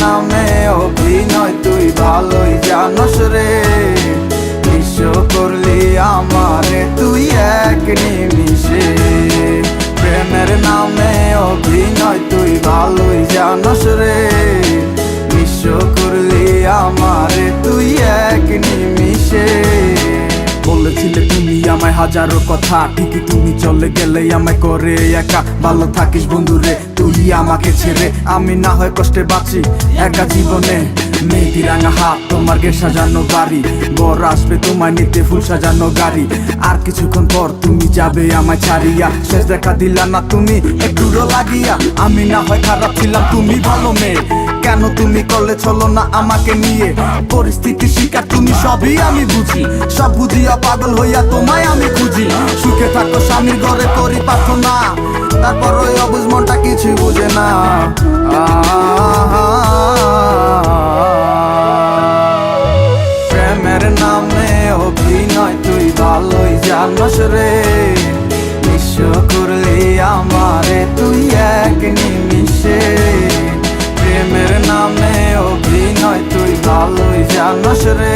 নামে অভিনয় তুই ভালোই জানস রে। নিঃস্ব করলি আমারে, তুই এক নিমিষে। প্রেমের নামে অভিনয় তুই ভালোই জানস রে। নিঃস্ব করলি আমারে, তুই এক নিমিষে। বলেছিলে তুমি আমায় হাজারো কথা, ঠিকই তুমি চলে গেলে আমায় করে একা। ভালো থাকিস বন্ধুরে তুই আমাকে ছেড়ে, আমি না হয় কষ্টে বাঁচি। একা জীবনে মেয়েটি রাঙা হাত, তোমার গে সাজানো বাড়ি। বর আসবে তোমায় নিতে, ফুল সাজানো গাড়ি। আর কিছুক্ষণ পর তুমি যাবে আমায় ছাড়িয়া। শেষ দেখা দিলা না তুমি একটুরো লাগিয়া। আমি না হয় খারাপ ছিলাম, তুমি ভালো মেয়ে। কেন তুমি করলে চলো না আমাকে নিয়ে? পরিস্থিতি শিকার তুমি সবই আমি বুঝি। সব বুঝিয়া পাগল হইয়া তোমায় আমি খুঁজি। সুখে থাকো স্বামীর ঘরে করি প্রার্থনা তারপর ওই অবুজ কিছুই বুঝে না। প্রেমের নামে অভিনয় তুই ভালোই জানস রে। নিঃস্ব করলি আমারে তুই এক নিমিষে। প্রেমের নামে অভিনয় তুই ভালোই জানস রে।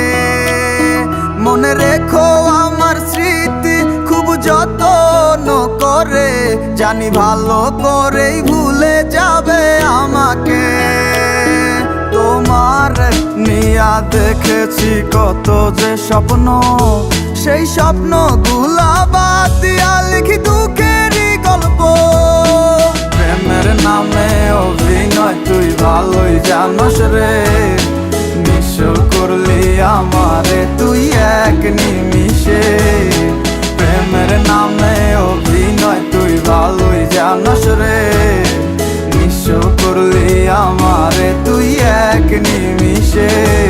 রেখো আমার স্মৃতি খুব যত্ন করে। জানি ভালো করেই ভুলে যাবে আমাকে। তোমার নিয়া দেখেছি কত যে স্বপ্ন। সেই স্বপ্নগুলা বাদ দিয়া লিখি দুঃখেরই yeah.